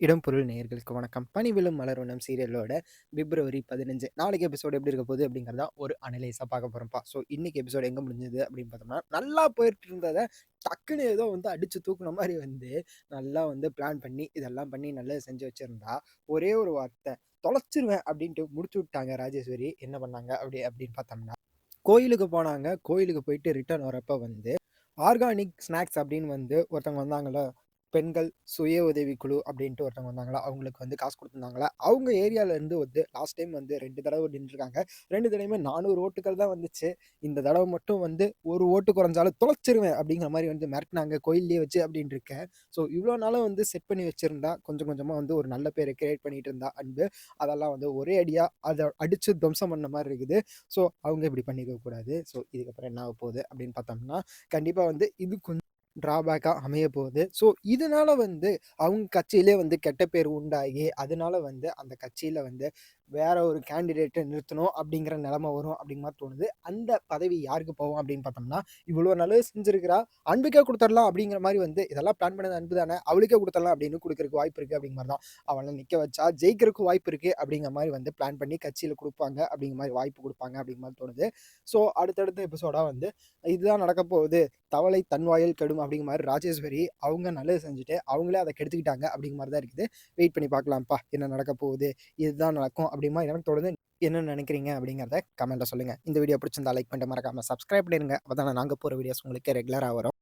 இடம்பொருள் நேயர்களுக்கு வணக்கம். பனிவிலும் மலர்வனம் சீரியலோட பிப்ரவரி 15 நாளைக்கு எபிசோடு எப்படி இருக்க போகுது அப்படிங்கிறத ஒரு அனலைஸாக பார்க்க போகிறோம்ப்பா ஸோ இன்னைக்கு எபிசோடு எங்கே முடிஞ்சது அப்படின்னு பார்த்தோம்னா, நல்லா போயிட்டு இருந்ததை டக்குன்னு ஏதோ வந்து அடித்து தூக்குன மாதிரி வந்து, நல்லா வந்து பிளான் பண்ணி, இதெல்லாம் பண்ணி நல்லா செஞ்சு வச்சுருந்தா ஒரே ஒரு வார்த்தை தொலைச்சிருவேன் அப்படின்ட்டு முடிச்சு விட்டாங்க ராஜேஸ்வரி. என்ன பண்ணாங்க அப்படி அப்படின்னு பார்த்தோம்னா, கோயிலுக்கு போனாங்க. கோயிலுக்கு போயிட்டு ரிட்டர்ன் வரப்போ வந்து, ஆர்கானிக் ஸ்நாக்ஸ் அப்படின்னு வந்து ஒருத்தவங்க வந்தாங்களோ பெண்கள் சுய உதவிக்குழு அப்படின்ட்டு ஒருத்தவங்க வந்தாங்களா, அவங்களுக்கு வந்து காசு கொடுத்துருந்தாங்களா அவங்க ஏரியாவிலேருந்து வந்து லாஸ்ட் டைம் வந்து ரெண்டு தடவை நின்றுருக்காங்க. ரெண்டு தடவையுமே 400 ஓட்டுகள் தான் வந்துச்சு. இந்த தடவை மட்டும் வந்து ஒரு ஓட்டு குறைஞ்சாலும் தொலைச்சிருவேன் அப்படிங்கிற மாதிரி வந்து மிரட்டினாங்க கோயிலே வச்சு அப்படின்னு இருக்கேன் ஸோ இவ்வளோ நாளும் வந்து செட் பண்ணி வச்சுருந்தா கொஞ்சம் கொஞ்சமாக வந்து ஒரு நல்ல பேரை கிரியேட் பண்ணிட்டு இருந்தா அன்பு. அதெல்லாம் வந்து ஒரே அடியாக அதை அடித்து துவம்சம் பண்ண மாதிரி இருக்குது. ஸோ அவங்க இப்படி பண்ணிக்கக்கூடாது கூடாது. ஸோ இதுக்கப்புறம் என்ன ஆகப்போகுது அப்படின்னு பார்த்தோம்னா, கண்டிப்பாக வந்து இது கொஞ்சம் ட்ராபேக்கா அமையப்போகுது. ஸோ இதனால் வந்து அவங்க கட்சியிலே வந்து கெட்ட பேர் உண்டாகி, அதனால வந்து அந்த கட்சியில் வந்து வேற ஒரு கேண்டிடேட்டை நிறுத்தணும் அப்படிங்கிற நிலமை வரும் அப்படிங்கிற மாதிரி தோணுது. அந்த பதவி யாருக்கு போகும் அப்படின்னு பார்த்தோம்னா, இவ்வளோ நல்லது செஞ்சிருக்கிறா, அன்புக்கே கொடுத்துடலாம் அப்படிங்கிற மாதிரி வந்து இதெல்லாம் பிளான் பண்ணது அன்பு தானே, அவளுக்கே கொடுத்துடலாம் அப்படின்னு கொடுக்குறக்கு வாய்ப்பு இருக்கு அப்படிங்கிற மாதிரி தான். அவளை நிக்க வச்சா ஜெயிக்கிறதுக்கு வாய்ப்பு இருக்கு அப்படிங்கிற மாதிரி வந்து பிளான் பண்ணி கட்சியில் கொடுப்பாங்க அப்படிங்கிற மாதிரி வாய்ப்பு கொடுப்பாங்க அப்படிங்கிற மாதிரி தோணுது. ஸோ அடுத்தடுத்த எபிசோடா வந்து இதுதான் நடக்க போகுது. தவளை தன் வாயில் கெடும் அப்படிங்கிற மாதிரி ராஜேஸ்வரி அவங்க நல்லது செஞ்சுட்டு, அவங்களே அதை கெடுத்துக்கிட்டாங்க அப்படிங்கிற மாதிரி தான் இருக்குது. வெயிட் பண்ணி பார்க்கலாம்ப்பா. என்ன நடக்க போகுது? இதுதான் நடக்கும் அப்படிமா எனக்கு தொடர்ந்து என்ன நினைக்கிறீங்க அப்படிங்கிறத கமெண்ட்டில் சொல்லுங்க. இந்த வீடியோ பிடிச்சிருந்தா லைக் பண்ணிட்டு மறக்காமல் சப்ஸ்கிரைப் பண்ணிடுங்க அப்போ தான் நாங்கள் போகிற வீடியோஸ் உங்களுக்கு ரெகுலராக வரும்.